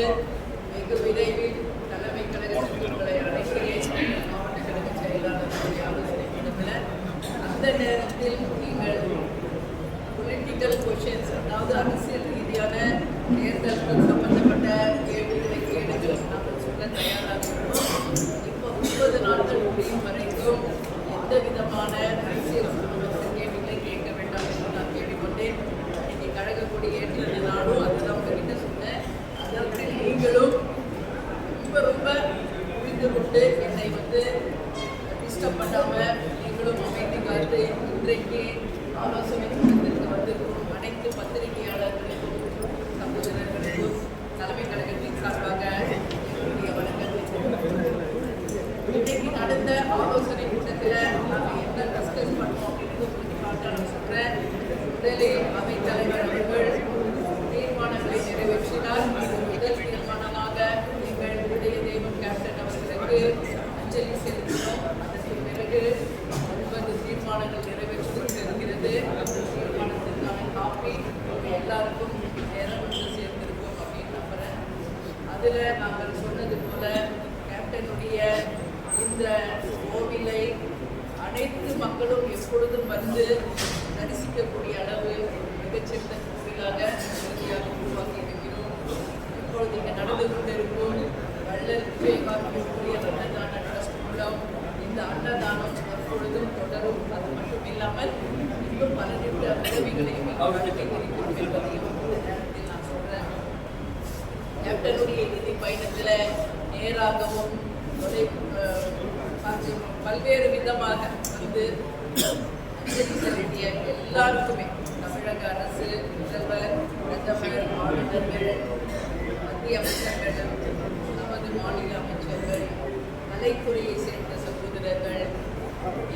நான் சொன்னது they drink it, or also many இடத்துல நாங்கள் சொன்னது போல கேப்டனுடைய இந்த கோவிலை அனைத்து மக்களும் எப்பொழுதும் வந்து தரிசிக்கக்கூடிய அளவு மிகச்சிறந்த கோவிலாக உருவாக்கி இருக்கிறோம் இப்பொழுது இங்கே நடந்து கொண்டிருக்கும் வள்ளல் விஜயகாந்திக்குரிய அன்னதான ட்ரஸ்ட் மூலம் இந்த அன்னதானம் எப்பொழுதும் தொடரும். அது மட்டும் இல்லாமல் இன்னும் பலனிட்ட உதவிகளையும் வழங்கி இருக்கிறோம் என்பதையும் இந்த நேரத்தில் நான் சொல்கிறேன் கேப்டனுடைய நிதி பயணத்தில் நேராகவும் அஹ், பல்வேறு விதமாக வந்து அஞ்சலி செலுத்திய எல்லாருக்குமே தமிழக அரசு முதல்வர் பிரதமர் ஆளுநர்கள் மத்திய அமைச்சர்கள் நமது மாநில அமைச்சர்கள் கலைத்துறையை சேர்ந்த சகோதரர்கள்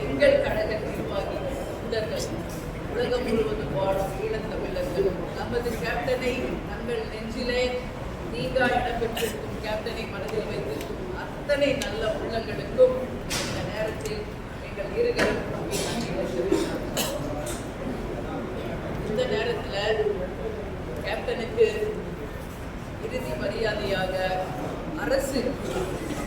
எங்கள் கழக நிர்வாகிகள் தொண்டர்கள் உலகம் முழுவதும் வாழும் ஈழத்தமிழர்கள் நமது கேப்டனை தங்கள் நெஞ்சிலே நீங்கா இடம்பெற்றிருக்கும் கேப்டனை மனதில் வைத்து அத்தனை நல்ல உள்ளங்களுக்கும் இந்த நேரத்தில் எங்கள் இருகரம் இந்த நேரத்தில் கேப்டனுக்கு இறுதி மரியாதையாக அரசு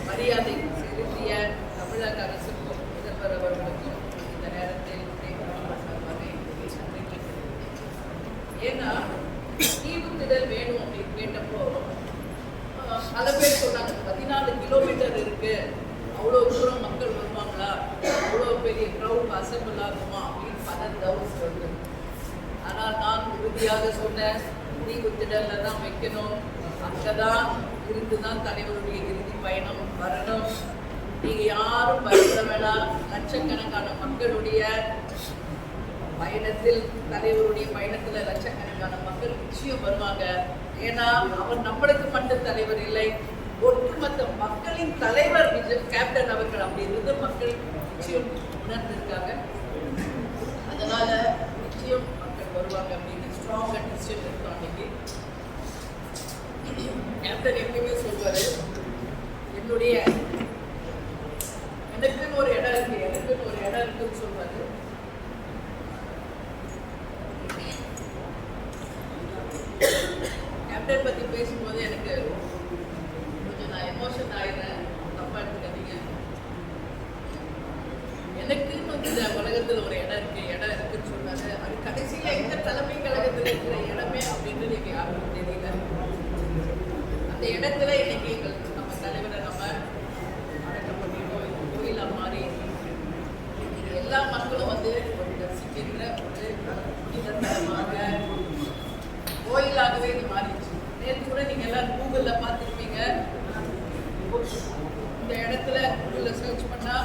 மரியாதை செலுத்திய தமிழக அரசுக்கும் முதல்வர் அவர்களுக்கும் இந்த நேரத்தில் உரையாடல் சார்பாக என்னுடைய ஏன்னா தீவுத்திடல் வேணும் அப்படின்னு கேட்டப்போ பல பேர் சொன்னாங்க. பதினாலு கிலோமீட்டர் இருக்கு. அவ்வளோ தூரம் மக்கள் வருவாங்களா? அவ்வளோ பெரிய க்ரௌட் அசம்பிள் ஆகுமா அப்படின்னு பல டவுட்ஸ் வருது. ஆனால் நான் உறுதியாக சொன்னேன் தீவுத்திடல்ல தான் வைக்கணும். அங்கே தான் இருந்து தான் தலைவருடைய இறுதி பயணம் வரணும். நீங்கள் யாரும் பயப்பட வேணாம். லட்சக்கணக்கான மக்களுடைய பயணத்தில் தலைவருடைய பயணத்துல லட்சக்கணக்கான மக்கள் நிச்சயம் வருவாங்க. ஏன்னா அவர் நம்மளுக்கு மட்டும் தலைவர் இல்லை. ஒட்டுமொத்த மக்களின் தலைவர் கேப்டன் அவர்கள் அப்படின்றது மக்கள் நிச்சயம் உணர்ந்திருக்காங்க. அதனால நிச்சயம் மக்கள் வருவாங்க அப்படின்னு ஸ்ட்ராங் டிசிஷன் இருக்கும் அன்னைக்கு. கேப்டன் எப்பயுமே சொல்வாரு என்னுடைய எனக்குன்னு ஒரு இடம் இருக்கு எனக்குன்னு ஒரு இடம் இருக்குன்னு சொல்வாரு கேப்டன் பத்தி பேசும்போது எனக்கு கொஞ்சம் நான் எமோஷன் ஆயிடுறேன் தப்பா எடுத்துக்காதீங்க எனக்குன்னு வந்து இந்த உலகத்துல ஒரு இடம் இருக்கு இடம் இருக்குன்னு சொன்னாரு அது கடைசியில எந்த தலைமை கழகத்துல இருக்கிற இடமே அப்படின்றது எனக்கு யாருக்கும் தெரியல அந்த இடத்துல இன்னைக்கு எங்கள் நம்ம தலைவரை நம்ம அடக்கம் பண்ணிட்டோம் இது கோயிலா மாறி இன்னைக்கு எல்லா மக்களும் வந்து ஒரு ரசிக்கின்ற ஒரு புனிதத்தலமாக கோயிலாகவே இது மாறிடுச்சு நேற்று கூட நீங்க எல்லாரும் கூகுள்ல பார்த்துருப்பீங்க இந்த இடத்துல கூகுள்ல சர்ச் பண்ணா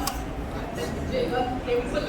டெம்பிள்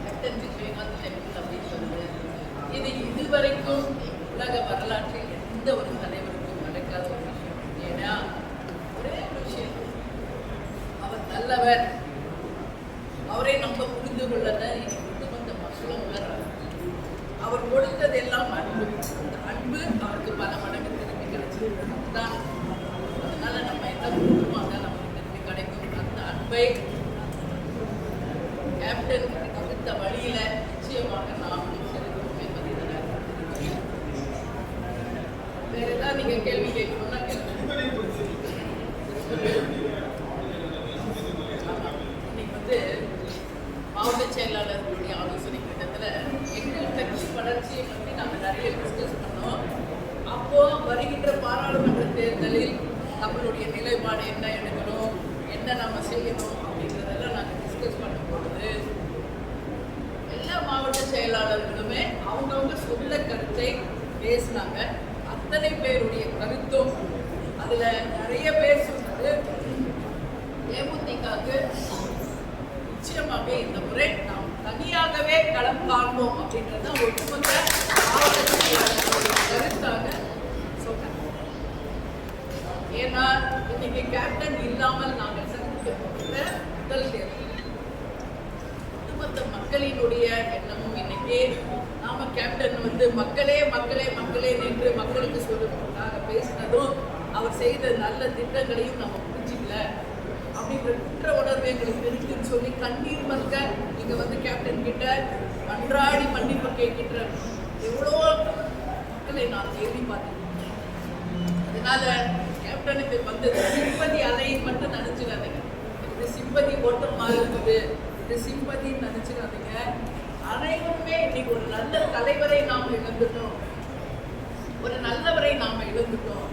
கேப்டன் விஜயகாந்த் டெம்பிள் அப்படின்னு சொல்லுது இது இதுவரைக்கும் உலக வரலாற்றில் எந்த ஒரு தலைவருக்கும் நடக்காத ஒரு விஷயம் ஏன்னா ஒரே ஒரு விஷயம் அவர் நல்லவர் அவரை நம்ம புரிந்து கொள்ளத ஒட்டுமொத்த மக்களும் உணர்றாங்க அவர் அவர் கொடுத்ததெல்லாம் அன்பு அந்த அன்பு அவருக்கு பல மடங்கு திரும்பி கிடைச்சது அதுதான் அதனால நம்ம என்ன கொடுக்குமோ அதான் நமக்கு திரும்பி கிடைக்கும் அந்த அன்பை கேப்டன் கொடுத்த வழியில நிச்சயமாக நாம் செலுத்துவோம் என்பதை நான் தெரிவிக்கிறேன். வேற ஏதாவது நீங்க கேள்வி கேட்கணும்னா கேளுங்க ஆமா. இன்னைக்கு வந்து மாவட்ட செயலாளர்களுடைய ஆலோசனை கூட்டத்தில் எங்கள் கட்சி வளர்ச்சியை பற்றி நாங்கள் நிறைய டிஸ்கஸ் பண்ணோம் அப்போ வருகின்ற பாராளுமன்ற தேர்தலில் நம்மளுடைய நிலைப்பாடு என்ன எடுக்கணும் என்ன நம்ம செய்யணும் அப்படிங்கிறதெல்லாம் நாங்கள் டிஸ்கஸ் பண்ணும் பொழுது எல்லா மாவட்ட செயலாளர்களுமே அவங்கவுங்க சொல்ல கருத்தை பேசினாங்க. அத்தனை பேருடைய கருத்தும் அதுல நிறைய பேர் சொன்னது. தேமுதிகாக்கு நிச்சயமாக இந்த முறை நாம் தனியாகவே களம் காண்போம் அப்படின்றத ஒட்டுமொத்த கருத்தாக சொன்னாங்க ஏன்னா இன்னைக்கு கேப்டன் இல்லாமல் நாங்கள் சந்திக்கப்பட்ட முதல் தேர்தல். ஒட்டுமொத்த மக்களினுடைய எண்ணமும் இன்னைக்கு நாம கேப்டன் வந்து மக்களே மக்களே மக்களே நின்று மக்களுக்கு சொல்லுவதற்காக பேசினதும் அவர் செய்த நல்ல திட்டங்களையும் நம்ம புரிஞ்சிக்கல. அப்படிங்கிற குற்ற உணர்வு எங்களுக்கு இருக்குன்னு சொல்லி கண்ணீர் மல்க நீங்க வந்து கேப்டன் கிட்ட அன்றாடி மன்னிப்பு கேட்கின்ற எவ்வளோ மக்களை நான் தேடி பார்த்தேன் அதனால கேப்டனுக்கு வந்து சிம்பதி அலை மட்டும் நினைச்சுக்காதீங்க இது சிம்பதி ஓட்டமா இருக்குது. இது சிம்பதின்னு நினைச்சுக்காதீங்க அனைவருமே இன்னைக்கு ஒரு நல்ல தலைவரை நாம் இழந்துட்டோம். ஒரு நல்லவரை நாம இழந்துட்டோம்.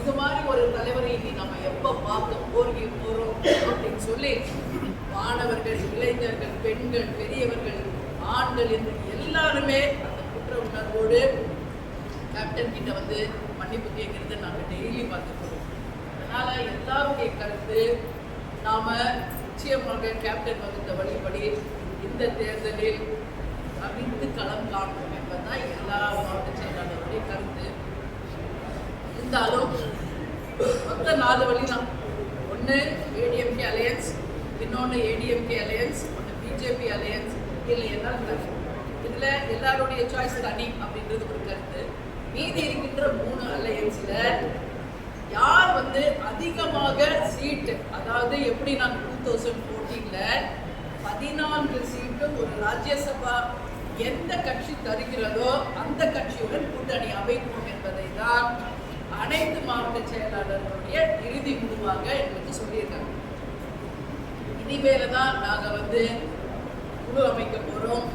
இது மாதிரி ஒரு தலைவரை இனி நம்ம எப்ப பார்க்க போர்கி போறோம் அப்படின்னு சொல்லி மாணவர்கள் இளைஞர்கள் பெண்கள் பெரியவர்கள் ஆண்கள் என்று எல்லாருமே அந்த குற்ற உணர்வோடு கேப்டன் கிட்ட வந்து மன்னிப்பு கேட்கறது நாங்கள் டெய்லி பார்த்துக்கிறோம் அதனால எல்லாருடைய கருத்து நாம நிச்சயமாக கேப்டன் வகுத்த வழிபடி இந்த தேர்தலில் தவிர்த்து களம் காணும் என்பதுதான் எல்லா மாவட்ட செயலாளருடைய கருத்து. இருந்தாலும் மொத்த நாலு வழி தான் ஒன்று ஏடிஎம்கே அலையன்ஸ் இன்னொன்று ஏடிஎம்கே அலையன்ஸ் ஒன்று பிஜேபி அலையன்ஸ் இல்லையெல்லாம் இதில் எல்லாருடைய சாய்ஸ் தனி அப்படின்றது ஒரு கருத்து. மீதி இருக்கின்ற மூணு அலையன்ஸில் யார் வந்து அதிகமாக சீட்டு அதாவது எப்படி நான் டூ தௌசண்ட் ஃபோர்டீனில் பதினான்கு சீட்டு ஒரு ராஜ்யசபா எந்த கட்சி தருகிறதோ அந்த கட்சியுடன் கூட்டணி அமைப்போம் என்பதை தான் அனைத்து மாவட்ட செயலாளர்களுடைய இறுதி முடிவாக எங்களுக்கு சொல்லியிருக்காங்க. இனிமேல தான் நாங்கள் வந்து குழு அமைக்க போகிறோம்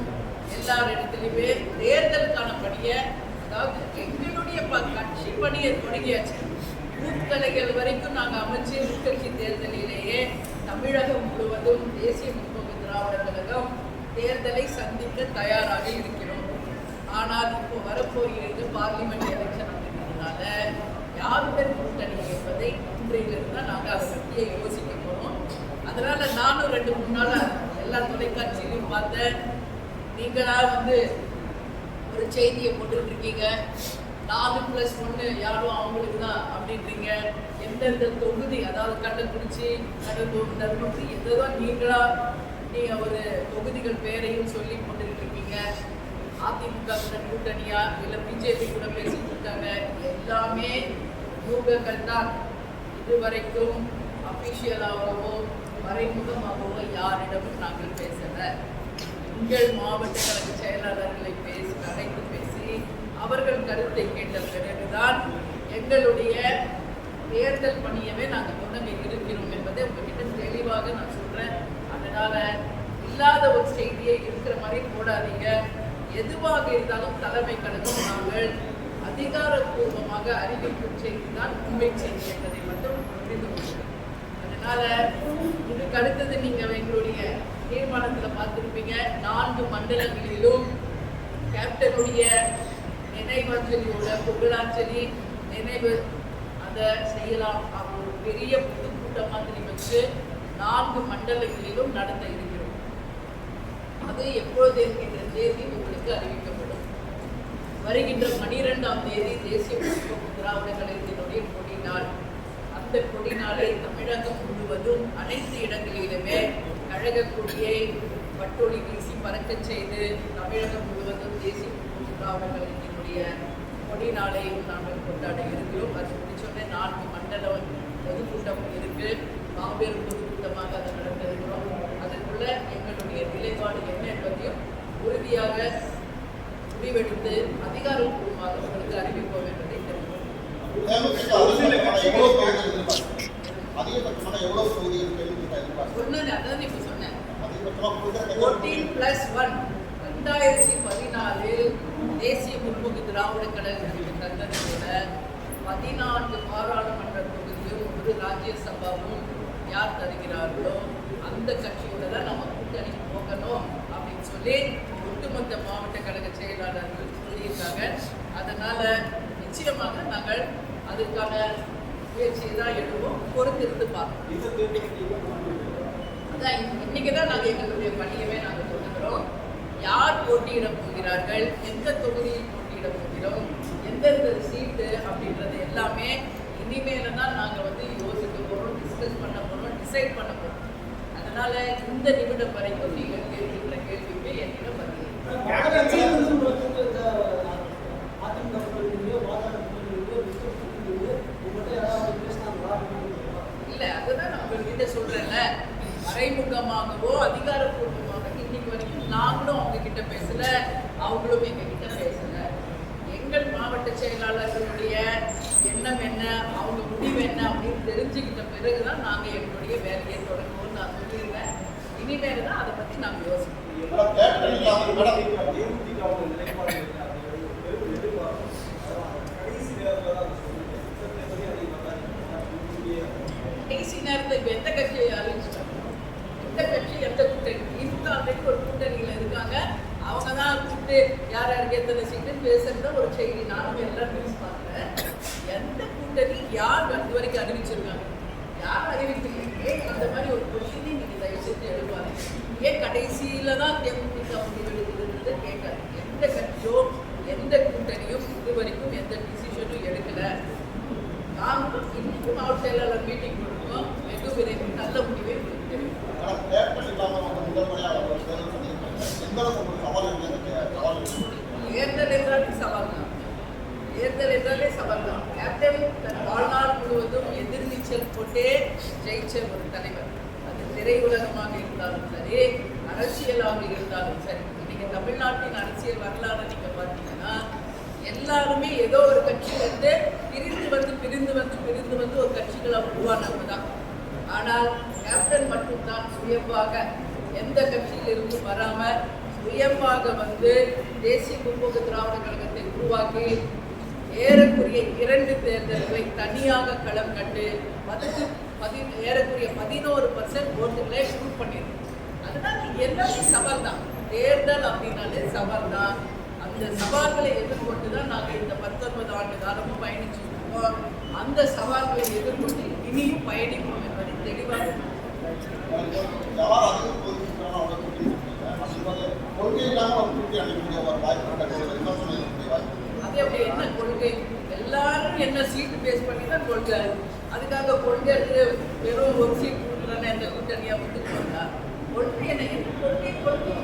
எல்லார் இடத்துலையுமே தேர்தலுக்கான பணியை அதாவது எங்களுடைய ப கட்சி பணியை தொடங்கியாச்சு. பூத்தலைகள் வரைக்கும் நாங்கள் அமைச்சு உட்கட்சி தேர்தலிலேயே தமிழகம் முழுவதும் தேசிய திராவிட கழகம் தேர்தலை சந்திக்க தயாராக இருக்கிறோம். ஆனால் இப்போ வரப்போகிறது பார்லிமெண்ட் எலெக்ஷன் அப்படிங்கிறதுனால யாருடன் கூட்டணி என்பதை இன்றையிலிருந்து தான் நாங்கள் அதை பற்றியே யோசிக்க போகிறோம் அதனால நானும் ரெண்டு மூணு நாள் எல்லா தொலைக்காட்சியிலையும் பார்த்தேன். நீங்களா வந்து ஒரு செய்தியை போட்டுட்டு இருக்கீங்க. நாலு பிளஸ் ஒன்று யாரும் அவங்களுக்கு தான் அப்படின்றீங்க. எந்தெந்த தொகுதி அதாவது கள்ளக்குறிச்சி கடலூர் தர்மபுரி எதுதான் நீங்களா நீங்க ஒரு தொகுதிகள் பேரையும் சொல்லி போட்டுக்கிட்டு இருக்கீங்க அதிமுக கூட கூட்டணியா? இல்லை பிஜேபி கூட பேசிட்டு இருக்காங்க. எல்லாமே யூகங்கள் தான். இதுவரைக்கும் அபிஷியலாகவோ மறைமுகமாகவோ யாரிடமும் நாங்கள் பேசல. உங்கள் மாவட்ட கழக செயலாளர்களை பேசி அழைத்து பேசி அவர்கள் கருத்தை கேட்ட பிறகுதான் எங்களுடைய தேர்தல் பணியவே நாங்கள் தொடங்க இருக்கிறோம் என்பதை உங்ககிட்ட தெளிவாக நான் அதனால இல்லாத ஒரு செய்தியை இருக்கிற மாதிரி போடாதீங்க. எதுவாக இருந்தாலும் தலைமை கழகம் நாங்கள் அதிகாரப்பூர்வமாக அறிவிக்கும் செய்தி தான் உண்மை செய்தி என்பதை மட்டும் புரிந்து கொள்ளுங்கள். அதனால இதுக்கு அடுத்தது நீங்க எங்களுடைய தீர்மானத்துல பார்த்துருப்பீங்க. நான்கு மண்டலங்களிலும் கேப்டனுடைய நினைவஞ்சலியோட புகழாஞ்சலி நினைவு அதை செய்யலாம். அவங்க ஒரு பெரிய பொதுக்கூட்டம் மாதிரி வச்சு நான்கு மண்டலங்களிலும் நடத்த இருக்கிறோம். அது எப்பொழுது என்கின்ற தேதி உங்களுக்கு அறிவிக்கப்படும். வருகின்ற பனிரெண்டாம் தேதி தேசிய திராவிட கழகத்தினுடைய கொடி நாள். அந்த கொடி நாளை தமிழகம் முழுவதும் அனைத்து இடங்களிலுமே கழக கொடியை பட்டொளி வீசி பறக்க செய்து தமிழகம் முழுவதும் தேசிய திராவிட கழகத்தினுடைய கொடி நாளையும் நாங்கள் கொண்டாட இருக்கிறோம். அது முடிச்சோடனே நான்கு மண்டலம் பொதுக்கூட்டம் இருக்குது மாபெரும் பொதுக்கூட்டமாக அதை நடத்திருக்கிறோம் அதற்குள்ள எங்களுடைய நிலைப்பாடு என்ன என்பதையும் உறுதியாக முடிவெடுத்து அதிகாரப்பூர்வமாக உங்களுக்கு அறிவிப்போம் என்பதை ரெண்டாயிரத்தி பதினாலில் தேசிய முற்போக்கு திராவிட கழகத்திற்கு தந்ததில் பதினான்கு பாராளுமன்ற தொகுதியும் ஒரு ராஜ்யசபாவும் யார் தருகிறார்களோ அந்த கட்சியோட தான் நம்ம கூட்டணி போகணும் அப்படின்னு சொல்லி ஒட்டுமொத்த மாவட்ட கழக செயலாளர்கள் சொல்லியிருக்காங்க. அதனால நிச்சயமாக நாங்கள் அதற்கான முயற்சியை தான் எடுப்போம். பொறுத்திருந்து பார்ப்போம். அதான் இன்னைக்கு தான் நாங்கள் எங்களுடைய பணியவே நாங்கள் சொல்லுகிறோம் யார் போட்டியிடப் போகிறார்கள்? எந்த தொகுதியில் போட்டியிட போகிறோம்? எந்தெந்த சீட்டு அப்படின்றது எல்லாமே இனிமேல தான் நாங்கள் வந்து யோசிக்க போகிறோம் டிஸ்கஸ் பண்ண டிசைட் பண்ண போகிறோம் அதனால இந்த நிமிடம் வரைக்கும் நீங்கள் கேட்கின்ற கேள்விக்கு என்னிடம் இல்ல அதுதான் நான் உங்ககிட்ட சொல்றேன்ல. மறைமுகமாகவோ அதிகாரப்பூர்வமாக இன்னைக்கு வரைக்கும் நாங்களும் அவங்க கிட்ட பேசல அவங்களும் எங்க கிட்ட பேசல. எங்கள் மாவட்ட செயலாளர்களுடைய எண்ணம் என்ன? அவங்க முடிவு என்ன அப்படின்னு தெரிஞ்சுக்கிட்ட பிறகுதான் நாங்க எங்களுடைய வேலையை தொடங்குவோம் நான் சொல்லியிருந்தேன். இனிமேல் தான் அதை பத்தி நாங்க யோசிப்போம் மேடம் கேப்டன் இல்லாமல் மேடம் கடைசி நேரத்தில் இப்போ எந்த கட்சியை அறிவிச்சிட்டாங்க எந்த கட்சி எந்த கூட்டணி? அப்படின்னு ஒரு கூட்டணியில் இருக்காங்க. அவங்க தான் கூப்பிட்டு யார் யாருக்கு எத்தனை சீட்டு பேசுறத ஒரு செய்தி. நானும் எல்லாம் நியூஸ் பார்க்குறேன். எந்த கூட்டணி யார் இது வரைக்கும் அறிவிச்சிருக்காங்க? யார் அறிவிச்சிருக்கீங்க ஏன் அந்த மாதிரி ஒரு கொஸ்டினை நீங்கள் தயவு செஞ்சு எழுதுவாங்க ஏன் கடைசியில தான் தேமுதிக முடிவெடுக்கிறது கேட்காது எந்த கட்சியோ எந்த கூட்டணியும் இது வரைக்கும் எந்த டிசிஷனும் எடுக்கல. நாங்களும் இன்னைக்கு மாவட்ட செயலாளர் மீட்டிங் கொடுத்தோம் வெகு விரைவில் நல்ல முடிவை என்றாலே சவால் தான். தேர்தல் என்றாலே சவால் தான் கேப்டன் தன் வாழ்நாள் முழுவதும் எதிர்நீச்சல் போட்டே ஜெயிச்ச ஒரு தலைவர். அது திரையுலகமாக இருந்தாலும் சரி அரசியலாக இருந்தாலும் சரி. இன்னைக்கு தமிழ்நாட்டின் அரசியல் வரலாறு நீங்க பார்த்தீங்கன்னா எல்லாருமே ஏதோ ஒரு கட்சியிலிருந்து பிரிந்து வந்து பிரிந்து வந்து பிரிந்து வந்து ஒரு கட்சிகளை உருவானவங்க தான் ஆனால் கேப்டன் மட்டும்தான் சுயமாக எந்த கட்சியிலிருந்தும் வராம சுயமாக வந்து தேசிய முற்போக்கு திராவிட கழகத்தை உருவாக்கி ஏறக்குரிய இரண்டு தேர்தல்களை தனியாக களம் கண்டு பதுக்கு பதி ஏறக்குறைய பதினோரு பர்சன்ட் ஓட்டுகளை ஷூட் பண்ணிருக்கு அதனால எல்லாமே சவால் தான் தேர்தல் அப்படின்னாலே சவால் தான் அந்த சவால்களை எதிர்கொண்டு தான் நாங்கள் இந்த பத்தொன்பது ஆண்டு காலமும் பயணிச்சுட்டு இருக்கோம். அந்த சவால்களை எதிர்கொண்டு இனியும் பயணிப்போம் என்பதை தெளிவாக கொள்கை ஒரு வாய்ப்பு அப்படி என்ன கொள்கை? எல்லாரும் என்ன சீட்டு பேஸ் பண்ணி தான் கொள்கை அதுக்காக கொள்கை வெறும் ஒரு சீட் கொடுக்குறானே இந்த கூட்டணியா ஒத்துக்குவாங்க கொள்கை என்ன? என்ன கொள்கை கொள்கை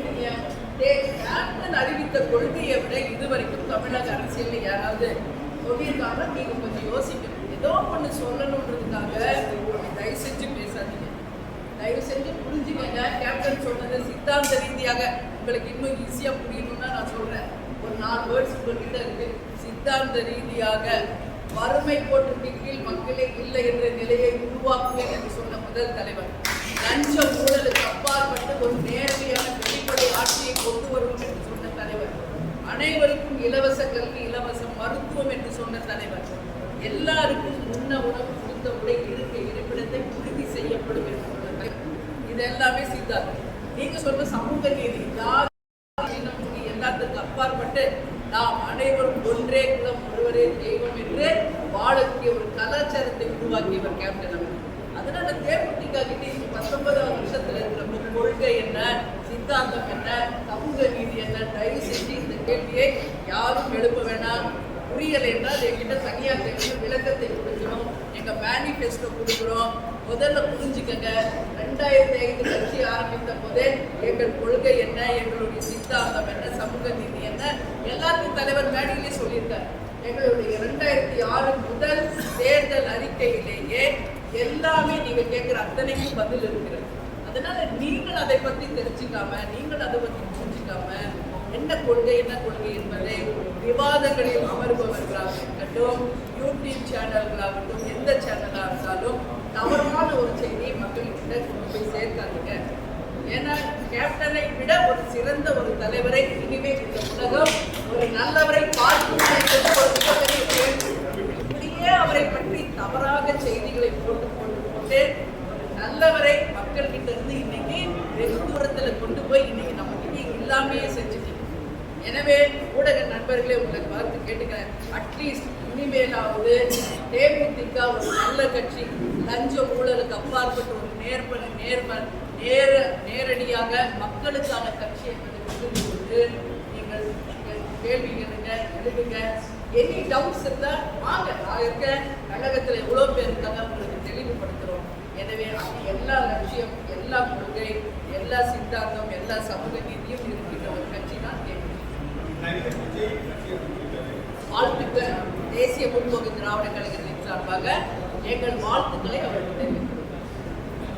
கேப்டன் அறிவித்த கொள்கையை விட இதுவரைக்கும் தமிழக அரசியல் யாராவது சொல்லியிருக்காங்க நீங்க கொஞ்சம் யோசிக்கணும் ஏதோ ஒன்று சொல்லணுன்றதுக்காக தயவு செஞ்சு பேசாதீங்க. தயவு செஞ்சு புரிஞ்சுக்கங்க. கேப்டன் சொன்னது சித்தாந்த ரீதியாக உங்களுக்கு இன்னும் ஈஸியா புரியணும்னா நான் சொல்றேன். ஒரு நாலு வேர்ட்ஸ் உங்ககிட்ட இருக்கு. சித்தாந்த ரீதியாக வறுமை போட்டு கீழ் மக்களே இல்லை என்ற நிலையை உருவாக்குவேன் என்று சொன்ன முதல் தலைவர். லஞ்ச ஊழலுக்கு அப்பாற்பட்டு ஒரு நேரடியான வெளிப்படை ஆட்சியை கொண்டு வருவோம் என்று சொன்ன தலைவர். அனைவருக்கும் இலவச கல்வி இலவச மருத்துவம் என்று சொன்ன தலைவர். எல்லாருக்கும் உண்ண உணவு கொடுத்த உடை இருக்க இருப்பிடத்தை உறுதி செய்யப்படும் என்று சொன்ன இதெல்லாமே சித்தாந்தம். நீங்க சொல்ற சமூக நீதி அப்பாற்பட்டு நாம் அனைவரும் ஒன்றே குலம் ஒருவரே தெய்வம் என்று வாழக்கூடிய ஒரு கலாச்சாரத்தை உருவாக்கியவர் கேப்டன் அவர். அதனால தேமுதிக கிட்ட இந்த பத்தொன்பதாம் வருஷத்துல இருக்கிற உங்க கொள்கை என்ன சித்தாந்தம் என்ன சமூக நீதி என்ன தயவு செஞ்சு இந்த கேள்வியை யாரும் எழுப்ப வேணாம். புரியலை என்றால் என்கிட்ட தனியார் தேவையான விளக்கத்தை கொடுக்கிறோம் எங்க மேனிஃபெஸ்டோ கொடுக்குறோம். முதல்ல புரிஞ்சுக்கங்க. ரெண்டாயிரத்தி ஐந்து கட்சி ஆரம்பித்த போதே எங்கள் கொள்கை என்ன எங்களுடைய சித்தாந்தம் என்ன சமூக நீதி என்ன எல்லாத்தையும் தலைவர் மேடையிலே சொல்லியிருக்காரு. எங்களுடைய இரண்டாயிரத்தி ஆறு முதல் தேர்தல் அறிக்கையிலேயே எல்லாமே நீங்க கேட்கிற அத்தனைக்கும் பதில் இருக்கிறது. அதனால நீங்கள் அதை பற்றி தெரிஞ்சுக்காம நீங்கள் அதை பற்றி புரிஞ்சுக்காம என்ன கொள்கை என்ன கொள்கை என்பதை விவாதங்களில் அமர்பவர்களாக இருக்கட்டும் யூடியூப் சேனல்களாகட்டும் எந்த சேனலாக இருந்தாலும் தவறான ஒரு செய்தியை மக்கள்கிட்ட கொண்டு போய் சேர்க்காதீங்க. ஏன்னா கேப்டனை விட ஒரு சிறந்த ஒரு தலைவரை இனிமே இந்த உலகம் ஒரு நல்லவரை பார்க்கும் ஒரு மிகப்பெரிய இப்படியே அவரை பற்றி தவறாக செய்திகளை போட்டு கொண்டு போட்டு நல்லவரை மக்கள் கிட்ட இருந்து இன்னைக்கு வெகு தூரத்துல கொண்டு போய் இன்னைக்கு நம்ம கிட்ட இல்லாமையே செஞ்சுட்டீங்க எனவே ஊடக நண்பர்களே உங்களை பார்த்து கேட்டுக்கிறேன். அட்லீஸ்ட் இனிமேலாவது தேமுதிக ஒரு நல்ல கட்சி லஞ்ச ஊழலுக்கு அப்பாற்பட்ட ஒரு நேர்மன் நேர்மன் நேர நேரடியாக மக்களுக்கான கட்சி என்பதை புரிந்து கொண்டு நீங்கள் நீங்கள் கேள்வி கேளுங்க எழுதுங்க. எனி டவுட்ஸ் இருந்தால் வாங்க. நான் இருக்கேன். கழகத்தில் எவ்வளோ பேர் இருக்காங்க உங்களுக்கு தெளிவுபடுத்துகிறோம் எனவே அது எல்லா லட்சியம் எல்லா கொள்கை எல்லா சித்தாந்தம் எல்லா சமூக நீதியும் இருக்கின்ற ஒரு கட்சி தான் வாழ்த்துக்கள். தேசிய முன்போக்கு திராவிட கழகத்தின் சார்பாக எங்கள் வாழ்த்துக்களை அவர்கள் தெரிவிக்கிறோம்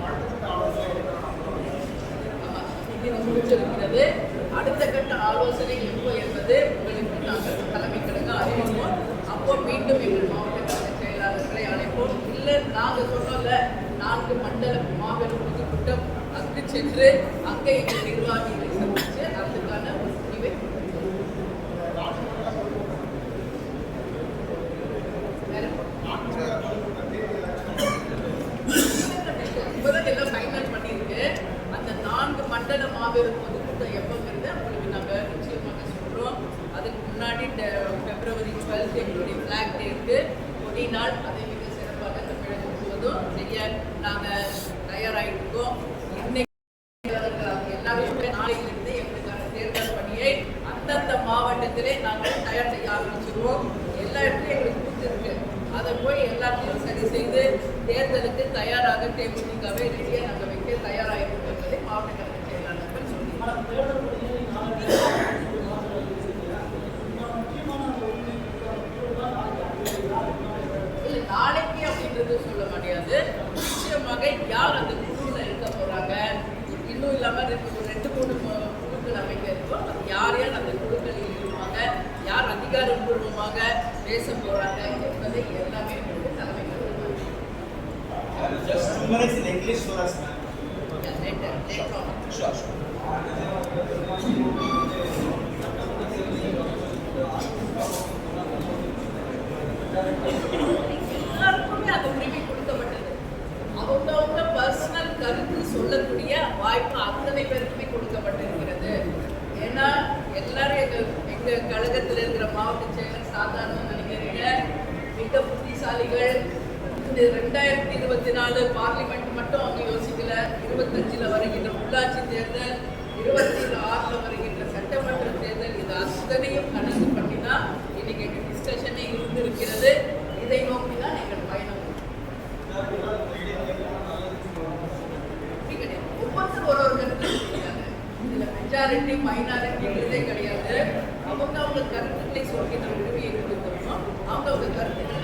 அடுத்த ஆலோசனை ஆமா, இது அடுத்த கட்ட ஆலோசனை எப்போ என்பது உங்களுக்கு நாங்கள் தலைமை கழக அறிவிப்போம். அப்போ மீண்டும் எங்கள் மாவட்ட கழக செயலாளர்களை அழைப்போம். இல்லை நாங்கள் சொன்னோம்ல நான்கு மண்டல மாபெரும் பொதுக்கூட்டம் அங்கு சென்று அங்கே எங்கள் நிர்வாகி சந்தித்து அதுக்கான ஒரு முடிவை கொடுப்போம். வேற இப்போதான் எல்லாம் ஃபைனல் பண்ணியிருக்கு அந்த நான்கு மண்டல மாபெரும் பொதுக்கூட்டம் எப்போங்கிறது உங்களுக்கு நாங்கள் நிச்சயமாக சொல்கிறோம் அதுக்கு முன்னாடி பிப்ரவரி டுவெல்த் எங்களுடைய ஃப்ளாக் டே இருக்கு. கொடி நாள் அதை மிக சிறப்பாக தமிழகம் முழுவதும் சரியாக நாங்கள் தயாராகிட்டு இருக்கோம் இன்னைக்கு எல்லாருமே நாளையிலிருந்து எங்களுக்கான தேர்தல் பணியை அந்தந்த மாவட்டத்திலே நாங்கள் தயார் செய்ய ஆரம்பிச்சிருவோம் எல்லா இடத்துலையும் எங்களுக்கு கொடுத்துருக்கு அதை போய் எல்லாத்தையும் சரி செய்து தேர்தலுக்கு தயாராக தேமுதிகவை ரெடியாக நாங்கள் வைக்க தயாராகிருக்கோம் என்பதை மாவட்ட கழக செயலாளர்கள் சொல்லியிருக்காங்க இல்லை நாளைக்கு அப்படின்றது சொல்ல முடியாது நிச்சயமாக யார் அந்த குழுவில் இருக்க போறாங்க இன்னும் இல்லாமல் ரெண்டு ஒரு ரெண்டு மூணு மு- குழுக்கள் அமைக்க இருக்கோம் அது யார் யார் அந்த குழுக்களில் இருப்பாங்க யார் அதிகாரப்பூர்வமாக பேச போறாங்க என்பதை எல்லாமே வந்து தலைமை Just two minutes in English for us. Later later Sure, sure. எல்லாருக்குமே அந்த உரிமை கொடுக்கப்பட்டது அவங்கவுங்க பர்சனல் கருத்து சொல்லக்கூடிய வாய்ப்பு அத்தனை பேருக்குமே கொடுக்கப்பட்டிருக்கிறது ஏன்னா எல்லாரும் எங்க கழகத்தில் இருக்கிற மாவட்ட செயலர் சாதாரண நினைக்கிறீங்க? மிக புத்திசாலிகள். இந்த ரெண்டாயிரத்தி இருபத்தி நாலு பார்லிமெண்ட் மட்டும் அவங்க யோசிக்கல. இருபத்தஞ்சில் வருகின்ற உள்ளாட்சி தேர்தல் இருபத்தி ஆறில் வருகின்ற சட்டமன்ற தேர்தல் இது அத்தனையும் கணக்கு பண்ணி தான் இன்னைக்கு எங்க டிஸ்கஷனே இருந்திருக்கிறது. இதை நோக்கி தான் எங்கள் பயணம் ஒவ்வொருத்தர் ஒரு ஒரு கருத்து இதில் இதுல மெஜாரிட்டி மைனாரிட்டிங்கிறதே கிடையாது. அவங்க அவங்க கருத்துக்களை சொல்கின்ற நம்ம எங்களுக்கு தரணும் அவங்க அவங்க கருத்துக்களை